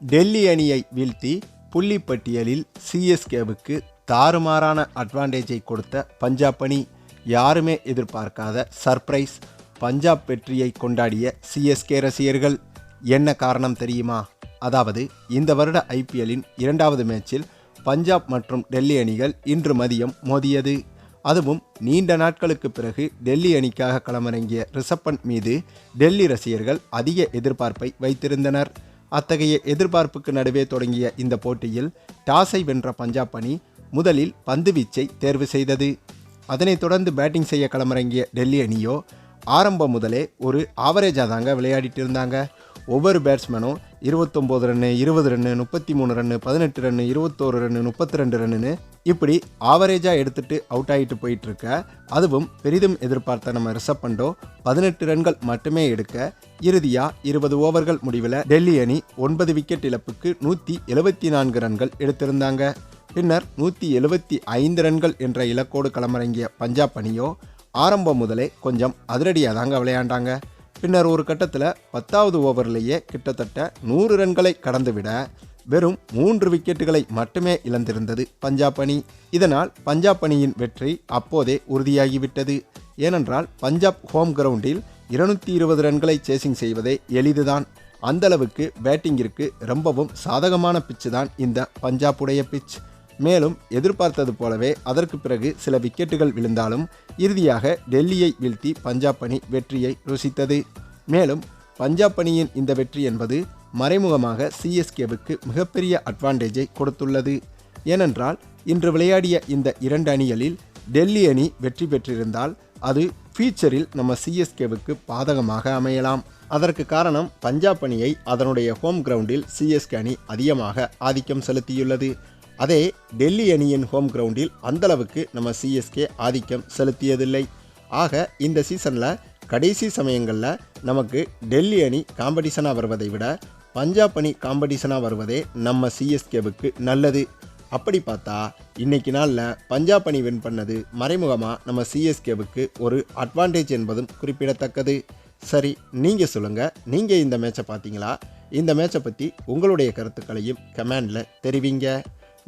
டெல்லி அணியை வீழ்த்தி புள்ளி பட்டியலில் சிஎஸ்கேவுக்கு தாறுமாறான அட்வான்டேஜை கொடுத்த பஞ்சாப் அணி யாருமே எதிர்பார்க்காத சர்ப்ரைஸ் பஞ்சாப் வெற்றியை கொண்டாடிய சிஎஸ்கே ரசிகர்கள். என்ன காரணம் தெரியுமா? அதாவது இந்த வருட ஐபிஎல்லின் இரண்டாவது மேட்சில் பஞ்சாப் மற்றும் டெல்லி அணிகள் இன்று மதியம் மோதியது. அதுவும் நீண்ட நாட்களுக்கு பிறகு டெல்லி அணிக்காக களமிறங்கிய ரிஷப் மீது டெல்லி ரசிகர்கள் அதிக எதிர்பார்ப்பை வைத்திருந்தனர். அத்தகைய எதிர்பார்ப்புக்கு நடுவே தொடங்கிய இந்த போட்டியில் டாஸை வென்ற பஞ்சாப் அணி முதலில் பந்துவீச்சை தேர்வு செய்தது. அதனைத் தொடர்ந்து பேட்டிங் செய்ய களமிறங்கிய டெல்லி அணியோ ஆரம்பம் முதலே ஒரு ஆவரேஜாக தாங்க விளையாடிட்டு இருந்தாங்க. ஒவ்வொரு பேட்ஸ்மேனும் இருபத்தொம்போது ரன்னு இருபது ரன்னு முப்பத்தி மூணு ரன்னு பதினெட்டு ரன்னு இருபத்தோரு ரன்னு முப்பத்தி ரெண்டு ரன்னுன்னு இப்படி ஆவரேஜாக எடுத்துட்டு அவுட் ஆகிட்டு போயிட்டுருக்க. அதுவும் பெரிதும் எதிர்பார்த்த நம்ம ரிசப் பண்டோ பதினெட்டு ரன்கள் மட்டுமே எடுக்க இறுதியாக இருபது ஓவர்கள் முடிவில் டெல்லி அணி ஒன்பது விக்கெட் இழப்புக்கு நூற்றி எழுபத்தி நான்கு ரன்கள் எடுத்திருந்தாங்க. பின்னர் நூற்றி எழுபத்தி ஐந்து ரன்கள் என்ற இலக்கோடு களமிறங்கிய பஞ்சாப் அணியோ ஆரம்பம் முதலே கொஞ்சம் அதிரடியாக தாங்க விளையாண்டாங்க. பின்னர் ஒரு கட்டத்தில் பத்தாவது ஓவர்லேயே கிட்டத்தட்ட நூறு ரன்களை கடந்துவிட வெறும் மூன்று விக்கெட்டுகளை மட்டுமே இழந்திருந்தது பஞ்சாப் அணி. இதனால் பஞ்சாப் அணியின் வெற்றி அப்போதே உறுதியாகிவிட்டது. ஏனென்றால் பஞ்சாப் ஹோம் கிரவுண்டில் இருநூத்தி இருபது ரன்களை சேசிங் செய்வதே எளிதுதான். அந்த அளவுக்கு பேட்டிங்கிற்கு ரொம்பவும் சாதகமான பிச்சு தான் இந்த பஞ்சாப்புடைய பிச். மேலும் எதிர்பார்த்தது போலவே அதற்கு பிறகு சில விக்கெட்டுகள் விழுந்தாலும் இறுதியாக டெல்லியை வீழ்த்தி பஞ்சாப் அணி வெற்றியை ருசித்தது. மேலும் பஞ்சாப் அணியின் இந்த வெற்றி என்பது மறைமுகமாக சிஎஸ்கேவுக்கு மிகப்பெரிய அட்வான்டேஜை கொடுத்துள்ளது. ஏனென்றால் இன்று விளையாடிய இந்த இரண்டு அணிகளில் டெல்லி அணி வெற்றி பெற்றிருந்தால் அது ஃபியூச்சரில் நம்ம சிஎஸ்கேவுக்கு பாதகமாக அமையலாம். அதற்கு காரணம் பஞ்சாப் அணியை அதனுடைய ஹோம் கிரவுண்டில் சிஎஸ்கே அணி அதிகமாக ஆதிக்கம் செலுத்தியுள்ளது. அதே டெல்லி அணியின் ஹோம் கிரவுண்டில் அந்தளவுக்கு நம்ம சிஎஸ்கே ஆதிக்கம் செலுத்தியதில்லை. ஆக இந்த சீசனில் கடைசி சமயங்களில் நமக்கு டெல்லி அணி காம்படிஷனாக வருவதை விட பஞ்சாப் அணி காம்படிஷனாக வருவதே நம்ம சிஎஸ்கேவுக்கு நல்லது. அப்படி பார்த்தா இன்னைக்கு நாளில் பஞ்சாப் அணி வின் பண்ணது மறைமுகமாக நம்ம சிஎஸ்கேவுக்கு ஒரு அட்வான்டேஜ் என்பதும் குறிப்பிடத்தக்கது. சரி நீங்கள் சொல்லுங்கள் நீங்கள் இந்த மேட்சை பார்த்தீங்களா? இந்த மேட்சை பற்றி உங்களுடைய கருத்துக்களையும் கமெண்டில் தெரிவிங்க.